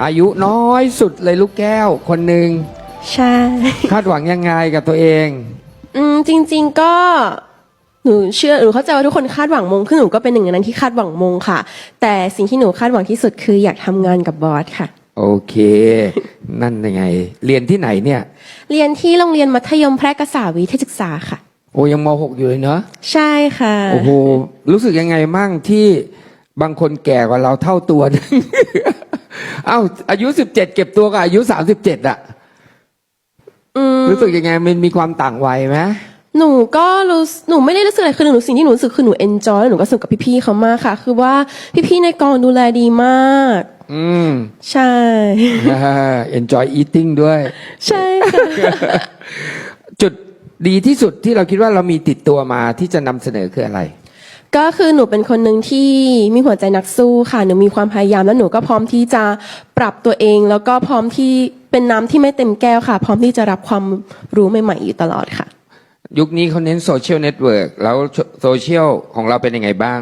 อายุน้อยสุดเลยลูกแก้วคนหนึ่งใช่ คาดหวังยังไงกับตัวเอง อืมจริง ๆก็หนูเชื่อหนูเข้าใจว่าทุกคนคาดหวังมงคือหนูก็เป็นหนึ่งในนั้นที่คาดหวังมงค่ะ แต่สิ่งที่หนูคาดหวังที่สุดคืออยากทำงานกับบอสค่ะ โอเค นั่นยังไง เรียนที่ไหนเนี่ย เรียนที่โรงเรียนมัธยมแพร่กษาวิทยาศึกษาค่ะ โอ้ยังมหกอยู่เลยเนาะใช่ค่ะ โอ้โหรู้สึกยังไงมั่งที่บางคนแก่กว่าเราเท่าตัวนึงเอ้าอายุสิบเจ็ดเก็บตัวกับอายุสามสิบเจ็ดอะอืมรู้สึกยังไงมันมีความต่างวัยไหมหนูก็รู้สึกหนูไม่ได้รู้สึกอะไรคือหนูสิ่งที่หนูรู้สึกคือหนูเอนจอยหนูก็สนุกกับพี่ๆเขามากค่ะ คือว่าพี่ๆในกองดูแลดีมาก อืมใช่ enjoy eating ด้วย ใช่ค่ะ จุดดีที่สุดที่เราคิดว่าเรามีติดตัวมาที่จะนำเสนอคืออะไร ก็คือหนูเป็นคนหนึ่งที่มีหัวใจนักสู้ค่ะ หนูมีความพยายามแล้วหนูก็พร้อมที่จะปรับตัวเอง แล้วก็พร้อมที่เป็นน้ำที่ไม่เต็มแก้วค่ะ พร้อมที่จะรับความรู้ใหม่ๆอยู่ตลอดค่ะ ยุคนี้เขาเน้นโซเชียลเน็ตเวิร์กแล้วโซเชียลของเราเป็นยังไงบ้าง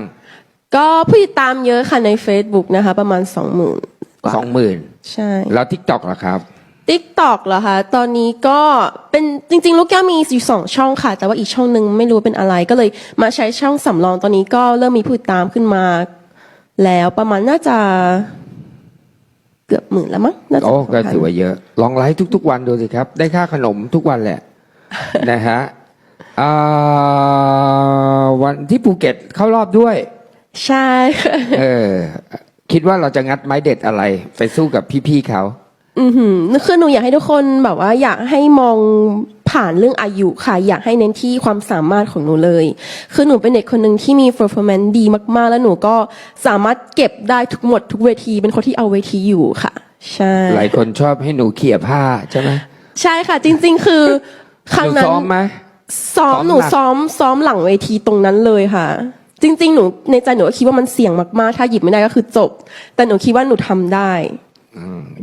ก็ผู้ติดตามเยอะค่ะใน Facebook นะคะ ประมาณสองหมื่นกว่าสองหมื่นใช่ แล้วทิกตอกล่ะครับ ติ๊กตอกเหรอคะ ตอนนี้ก็เป็นจริง ๆ ลูกแก้วมีอยู่สองช่องค่ะ แต่ว่าอีกช่องหนึ่งไม่รู้ว่าเป็นอะไรก็เลยมาใช้ช่องสำรองตอนนี้ก็เริ่มมีผู้ติดตามขึ้นมา แล้วประมาณน่าจะเกือบหมื่นแล้วมั้งน่าจะโอ้ก็ประมณถือว่าเยอะ ลองไลฟ์ทุก ๆ วันดูสิครับ ได้ค่าขนมทุกวันแหละ นะฮะอ่าวันที่ภูเก็ตเข้ารอบด้วย ใช่ค่ะเออ คิดว่าเราจะงัดไม้เด็ดอะไร ไปสู้กับพี่ ๆเขา อือหือคือหนูอยากให้ทุกคนแบบว่าอยากให้มองผ่านเรื่องอายุค่ะ อยากให้เน้นที่ความสามารถของหนูเลย คือหนูเป็นเด็กคนหนึ่งที่มี performance ดีมาก ๆ แล้วหนูก็สามารถเก็บได้ทุกหมดทุกเวที เป็นคนที่เอาเวทีอยู่ค่ะ ใช่ หลายคนชอบให้หนูเขี่ยผ้าใช่ไหมใช่ค่ะ จริง ๆ คือครั้งหนูนั้นซ้อมไหม ซ้อมซ้อมหนูหนัก ซ้อมซ้อมหลังเวทีตรงนั้นเลยค่ะ จริง ๆ หนูในใจหนูก็คิดว่ามันเสี่ยงมาก ๆ ถ้าหยิบไม่ได้ก็คือจบ แต่หนูคิดว่าหนูทำได้อืม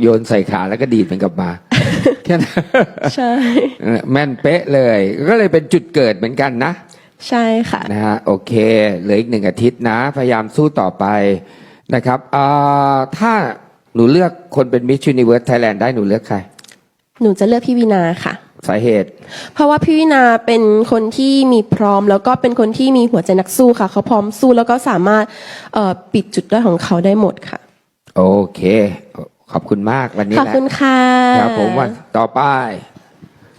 โยนใส่ขาแล้วก็ดีดมันกลับมาแค่นั้นใช่เออแม่นเป๊ะเลย ก็เลยเป็นจุดเกิดเหมือนกันนะ ใช่ค่ะนะฮะโอเคเหลืออีกหนึ่งอาทิตย์นะ พยายามสู้ต่อไปนะครับอ่าถ้าหนูเลือกคนเป็น Miss Universe Thailand ได้หนูเลือกใคร หนูจะเลือกพี่วินาค่ะ สาเหตุ เพราะว่าพี่วินาเป็นคนที่มีพร้อม แล้วก็เป็นคนที่มีหัวใจนักสู้ค่ะ เขาพร้อมสู้แล้วก็สามารถเอ่อปิดจุดด้อยของเขาได้หมดค่ะ โอเค ขอบคุณมากวันนี้ขอบแหละคุณค่ะครับผมวันต่อไป